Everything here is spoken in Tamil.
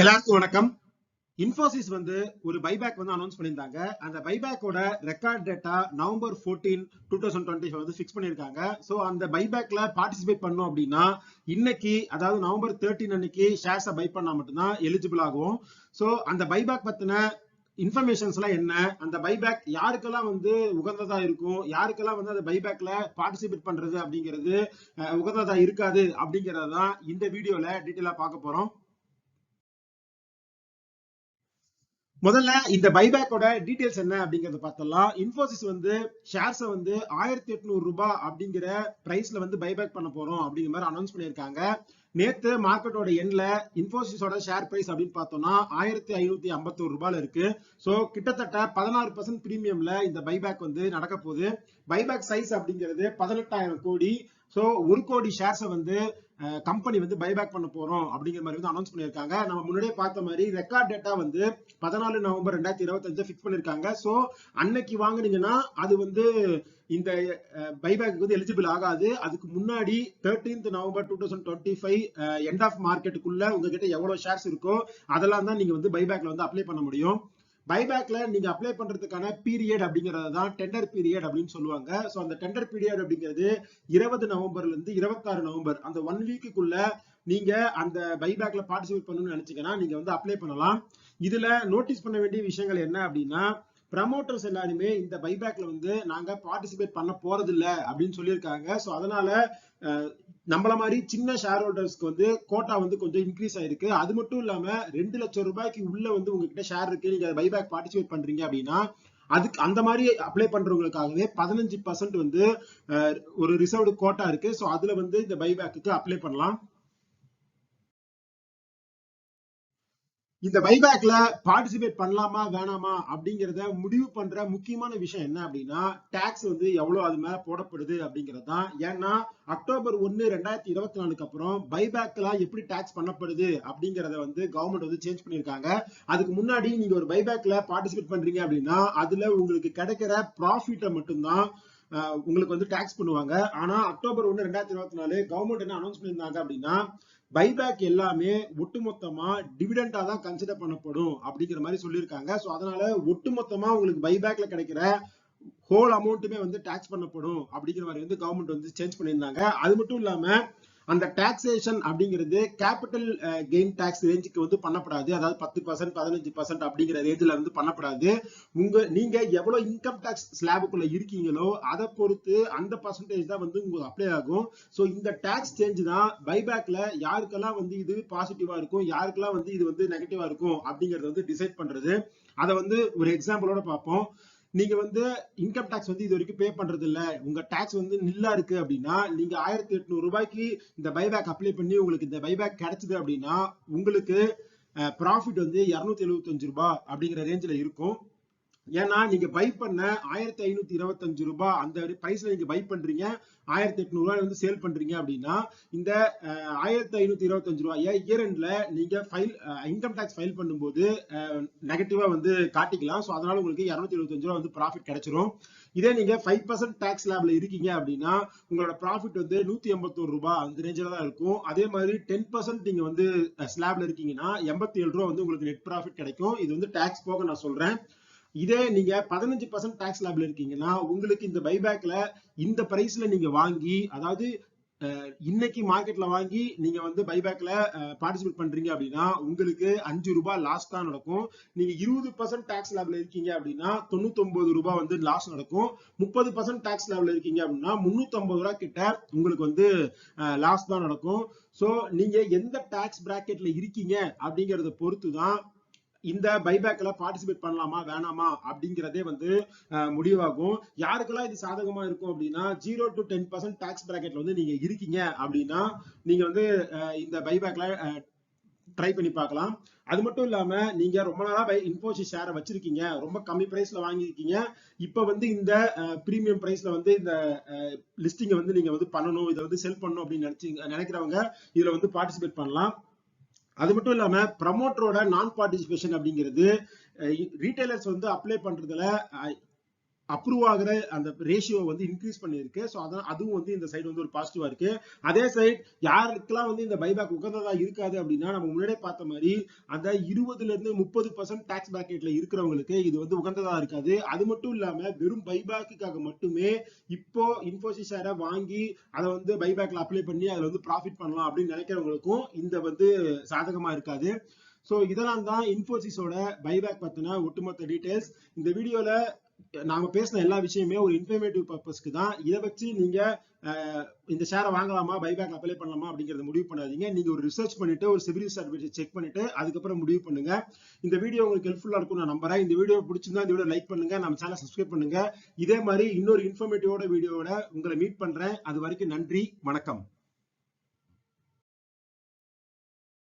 எல்லாருக்கும் வணக்கம். இன்ஃபோசிஸ் வந்து ஒரு பைபேக் வந்து அனௌன்ஸ் பண்ணியிருந்தாங்க. அந்த பைபேக்கோட record data November fourteen two thousand twenty வந்து ஃபிக்ஸ் பண்ணியிருக்காங்க. ஸோ அந்த பைபேக்ல பார்ட்டிசிபேட் பண்ணோம் அப்படின்னா இன்னைக்கு அதாவது நவம்பர் தேர்ட்டின் அன்னைக்கு ஷேர்ஸை பை பண்ணால் மட்டும்தான் எலிஜிபிள் ஆகும். ஸோ அந்த பைபேக் பற்றின இன்ஃபர்மேஷன்ஸ்லாம் என்ன? அந்த பைபேக் யாருக்கெல்லாம் வந்து உகந்ததா இருக்கும்? யாருக்கெல்லாம் வந்து அந்த பைபேக்ல பார்ட்டிசிபேட் பண்றது அப்படிங்கிறது உகந்ததா இருக்காது அப்படிங்கறத தான் இந்த வீடியோல டீட்டெயிலாக பார்க்க போறோம். முதல்ல இந்த பைபேக்கோட டீடைல்ஸ் என்ன அப்படிங்கறத பார்த்தலாம் இன்ஃபோசிஸ் வந்து ஷேர்ஸை வந்து ஆயிரத்தி எட்நூறு ரூபாய் அப்படிங்கிற பிரைஸ்ல வந்து பைபேக் பண்ண போறோம் அப்படிங்கிற மாதிரி அனௌன்ஸ் பண்ணியிருக்காங்க. நேத்து மார்க்கெட்டோட எண்ட்ல இன்ஃபோசிஸோட ஷேர் பிரைஸ் அப்படின்னு பார்த்தோம்னா ஆயிரத்தி ஐநூத்தி ஐம்பத்தோரு ரூபாயில இருக்கு. ஸோ கிட்டத்தட்ட பதினாறு பர்சன்ட் பிரீமியம்ல இந்த பைபேக் வந்து நடக்க போகுது. பைபேக் சைஸ் அப்படிங்கிறது பதினெட்டாயிரம் கோடி. ஸோ ஒரு கோடி ஷேர்ஸை வந்து கம்பெனி வந்து பைபேக் பண்ண போறோம் அப்படிங்கிற மாதிரி வந்து அனௌன்ஸ் பண்ணியிருக்காங்க. நம்ம முன்னாடியே பார்த்த மாதிரி ரெக்கார்ட் டேட்டா வந்து பதினாலு நவம்பர் ரெண்டாயிரத்தி இருபத்தஞ்சு ஃபிக்ஸ் பண்ணியிருக்காங்க. ஸோ அன்னைக்கு வாங்குனீங்கன்னா அது வந்து இந்த பைபேக் வந்து எலிஜிபிள் ஆகாது. அதுக்கு முன்னாடி thirteenth November two thousand twenty five end of மார்க்கெட்டுக்குள்ள உங்ககிட்ட எவ்வளவு ஷேர்ஸ் இருக்கோ அதெல்லாம் தான் நீங்க வந்து பைபேக்ல வந்து அப்ளை பண்ண முடியும். பைபேக்ல நீங்க அப்ளை பண்றதுக்கான பீரியட் அப்படிங்கறது தான் டெண்டர் பீரியட் அப்படின்னு சொல்லுவாங்க. சோ அந்த டெண்டர் பீரியட் அப்படிங்கிறது இருபது நவம்பர்ல இருந்து இருபத்தாறு நவம்பர். அந்த ஒன் வீக்குக்குள்ள நீங்க அந்த பைபேக்ல பார்ட்டிசிபேட் பண்ணணும்னு நினைச்சீங்கன்னா நீங்க வந்து அப்ளை பண்ணலாம். இதுல நோட்டீஸ் பண்ண வேண்டிய விஷயங்கள் என்ன அப்படின்னா ப்ரமோட்டர்ஸ் எல்லாருமே இந்த பைபேக்ல வந்து நாங்க பார்ட்டிசிபேட் பண்ண போறது இல்ல அப்படின்னு சொல்லியிருக்காங்க. சோ அதனால நம்மள மாதிரி சின்ன ஷேர் ஹோல்டர்ஸ்க்கு வந்து கோட்டா வந்து கொஞ்சம் இன்க்ரீஸ் ஆயிருக்கு. அது மட்டும் இல்லாம ரெண்டு லட்சம் ரூபாய்க்கு உள்ள வந்து உங்ககிட்ட ஷேர் இருக்கு. நீங்க பைபேக் பார்ட்டிசிபேட் பண்றீங்க அப்படின்னா அதுக்கு அந்த மாதிரி அப்ளை பண்றவங்களுக்காகவே பதினஞ்சு பர்சன்ட் வந்து ஒரு ரிசர்வ்டு கோட்டா இருக்கு. சோ அதுல வந்து இந்த பைபேக்கு அப்ளை பண்ணலாம். இந்த பைபேக்ல பார்ட்டிசிபேட் பண்ணலாமா வேணாமா அப்படிங்கறத முடிவு பண்ற முக்கியமான விஷயம் என்ன அப்படின்னா டாக்ஸ் வந்து எவ்வளவு அது மேல போடப்படுது அப்படிங்கிறது தான் ஏன்னா அக்டோபர் ஒன்னு ரெண்டாயிரத்தி இருபத்தி நாலுக்கு அப்புறம் பைபேக்ல எப்படி டாக்ஸ் பண்ணப்படுது அப்படிங்கறத வந்து கவர்மெண்ட் வந்து சேஞ்ச் பண்ணிருக்காங்க அதுக்கு முன்னாடி நீங்க ஒரு பைபேக்ல பார்ட்டிசிபேட் பண்றீங்க அப்படின்னா அதுல உங்களுக்கு கிடைக்கிற ப்ராஃபிட்டை மட்டும்தான் உங்களுக்கு வந்து டாக்ஸ் பண்ணுவாங்க. ஆனா அக்டோபர் ஒன்னு ரெண்டாயிரத்தி இருபத்தி நாலு கவர்மெண்ட் என்ன அனௌன்ஸ் பண்ணியிருந்தாங்க அப்படின்னா பைபேக் எல்லாமே ஒட்டுமொத்தமா டிவிடெண்டா தான் கன்சிடர் பண்ணப்படும் அப்படிங்கிற மாதிரி சொல்லியிருக்காங்க. சோ அதனால ஒட்டுமொத்தமா உங்களுக்கு பைபேக்ல கிடைக்கிற ஹோல் அமௌண்ட்டுமே வந்து டாக்ஸ் பண்ணப்படும் அப்படிங்கிற மாதிரி வந்து கவர்மெண்ட் வந்து சேஞ்ச் பண்ணியிருந்தாங்க. அது மட்டும் இல்லாம அந்த டாக்ஸேஷன் அப்படிங்கிறது கேபிட்டல் கெயின் டாக்ஸ் ரேஞ்சுக்கு வந்து பண்ணப்படாது. அதாவது பத்து பர்சன்ட் பதினஞ்சு பர்சன்ட் அப்படிங்கிற ரேஞ்சில் வந்து பண்ணப்படாது. உங்க நீங்க எவ்வளவு இன்கம் டாக்ஸ் ஸ்லாபுக்குள்ள இருக்கீங்களோ அதை பொறுத்து அந்த பர்சன்டேஜ் தான் வந்து உங்களுக்கு அப்ளை ஆகும். ஸோ இந்த டாக்ஸ் சேஞ்ச் தான் பைபேக்ல யாருக்கெல்லாம் வந்து இது பாசிட்டிவா இருக்கும் யாருக்கெல்லாம் வந்து இது வந்து நெகட்டிவா இருக்கும் அப்படிங்கறத வந்து டிசைட் பண்றது. அதை வந்து ஒரு எக்ஸாம்பிளோட பார்ப்போம். நீங்க வந்து இன்கம் டாக்ஸ் வந்து இது வரைக்கும் பே பண்றது இல்ல உங்க டாக்ஸ் வந்து நில்லா இருக்கு அப்படின்னா நீங்க ஆயிரத்தி எட்நூறு ரூபாய்க்கு இந்த பைபேக் அப்ளை பண்ணி உங்களுக்கு இந்த பைபேக் கிடைச்சது அப்படின்னா உங்களுக்கு ப்ராஃபிட் வந்து இருநூத்தி எழுபத்தஞ்சு ரூபாய் அப்படிங்கிற ரேஞ்சில் இருக்கும். ஏன்னா நீங்க பை பண்ண ஆயிரத்தி ஐநூத்தி இருபத்தஞ்சு ரூபாய் அந்த பிரைஸ்ல நீங்க பை பண்றீங்க ஆயிரத்தி எட்நூறு ரூபாய் வந்து சேல் பண்றீங்க அப்படின்னா இந்த ஆயிரத்தி ஐநூத்தி இருபத்தஞ்சு ரூபாய் இயர் எண்ட்ல நீங்க ஃபைல் இன்கம் டாக்ஸ் ஃபைல் பண்ணும்போது நெகட்டிவா வந்து காட்டிக்கலாம். ஸோ அதனால உங்களுக்கு இரநூத்தி எழுபத்தஞ்சு ரூபா வந்து ப்ராஃபிட் கிடைச்சிரும். இதே நீங்க ஃபைவ் பர்சன்ட் டாக்ஸ் லேப்ல இருக்கீங்க அப்படின்னா உங்களோட ப்ராஃபிட் வந்து நூத்தி எண்பத்தோரு ரூபாய் அந்த ரேஞ்சில தான் இருக்கும். அதே மாதிரி டென் பர்சன்ட் நீங்க வந்து ஸ்லாப்ல இருக்கீங்கன்னா எண்பத்தி ஏழு ரூபா வந்து உங்களுக்கு நெட் ப்ராஃபிட் கிடைக்கும். இது வந்து டாக்ஸ் போக நான் சொல்றேன். இதே நீங்க பதினஞ்சு பர்சன்ட் டாக்ஸ் லேப்ல இருக்கீங்கன்னா உங்களுக்கு இந்த பைபேக்ல இந்த பிரைஸ்ல நீங்க வாங்கி அதாவது இன்னைக்கு மார்க்கெட்ல வாங்கி நீங்க வந்து பைபேக்ல பார்ட்டிசிபேட் பண்றீங்க அப்படின்னா உங்களுக்கு அஞ்சு ரூபாய் லாஸ் தான் நடக்கும். நீங்க இருபது பர்சன்ட் டாக்ஸ் லேபில் இருக்கீங்க அப்படின்னா தொண்ணூத்தி ரூபாய் வந்து லாஸ் நடக்கும். முப்பது பர்சன்ட் டாக்ஸ் லேபில் இருக்கீங்க அப்படின்னா முன்னூத்தி ரூபாய் கிட்ட உங்களுக்கு வந்து லாஸ் தான் நடக்கும். ஸோ நீங்க எந்த டாக்ஸ் பிராக்கெட்ல இருக்கீங்க அப்படிங்கறத பொறுத்து தான் இந்த பைபேக்ல பார்ட்டிசிபேட் பண்ணலாமா வேணாமா அப்படிங்கிறதே வந்து அஹ், முடிவாகும். யாருக்கெல்லாம் இது சாதகமா இருக்கும் அப்படின்னா zero to ten percent tax பிராக்கெட்ல வந்து நீங்க இருக்கீங்க அப்படின்னா நீங்க வந்து இந்த பைபேக்ல ட்ரை பண்ணி பார்க்கலாம். அது மட்டும் இல்லாம நீங்க ரொம்ப நாளா பை இன்ஃபோசிஸ் ஷேரை வச்சிருக்கீங்க. ரொம்ப கம்மி பிரைஸ்ல வாங்கியிருக்கீங்க. இப்ப வந்து இந்த பிரீமியம் பிரைஸ்ல வந்து இந்த லிஸ்டிங்கை வந்து நீங்க வந்து பண்ணணும் இதை வந்து செல் பண்ணணும் அப்படின்னு நினைச்சு நினைக்கிறவங்க இதுல வந்து பார்ட்டிசிபேட் பண்ணலாம். அது மட்டும் இல்லாம ப்ரமோட்டரோட நான் பார்ட்டிசிபேஷன் அப்படிங்கிறது ரீட்டைலர்ஸ் வந்து அப்ளை பண்றதுல அப்ரூவ் ஆகுற அந்த ரேஷியோ வந்து இன்க்ரீஸ் பண்ணியிருக்கு. ஸோ அதான் அதுவும் வந்து இந்த சைடு வந்து ஒரு பாசிட்டிவா இருக்கு. அதே சைட் யாருக்கெல்லாம் வந்து இந்த பைபேக் உகந்ததா இருக்காது அப்படின்னா நம்ம முன்னாடியே பார்த்த மாதிரி அந்த இருபதுல இருந்து முப்பது பர்சன்ட் டாக்ஸ் பேக்கெட்ல இருக்கிறவங்களுக்கு இது வந்து உகந்ததா இருக்காது. அது மட்டும் இல்லாம வெறும் பைபேக்குக்காக மட்டுமே இப்போ இன்ஃபோசிஸ் ஷேரை வாங்கி அதை வந்து பைபேக்ல அப்ளை பண்ணி அதில் வந்து ப்ராஃபிட் பண்ணலாம் அப்படின்னு நினைக்கிறவங்களுக்கும் இந்த வந்து சாதகமா இருக்காது. ஸோ இதெல்லாம் தான் இன்ஃபோசிஸோட பைபேக் பத்தின ஒட்டுமொத்த டீடைல்ஸ் இந்த வீடியோல நாம பேசின எல்லா விஷயமே ஒரு இன்ஃபர்மேட்டிவ் பர்பஸ்க்கு தான். இதை வச்சு நீங்க இந்த ஷேரை வாங்கலாமா பைபேக் அப்ளை பண்ணலாமா அப்படிங்கறத முடிவு பண்ணாதீங்க. நீங்க ஒரு ரிசர்ச் பண்ணிட்டு ஒரு சிவில் சர்வீஸ் செக் பண்ணிட்டு அதுக்கப்புறம் முடிவு பண்ணுங்க. இந்த வீடியோ உங்களுக்கு ஹெல்ப்ஃபுல்லா இருக்கும் நான் நம்புறேன். இந்த வீடியோ பிடிச்சிருந்தா இந்த வீடியோ லைக் பண்ணுங்க. நம்ம சேனல் சப்ஸ்கிரைப் பண்ணுங்க. இதே மாதிரி இன்னொரு இன்ஃபர்மேட்டிவோட வீடியோவோட உங்களை மீட் பண்றேன். அது வரைக்கும் நன்றி. வணக்கம்.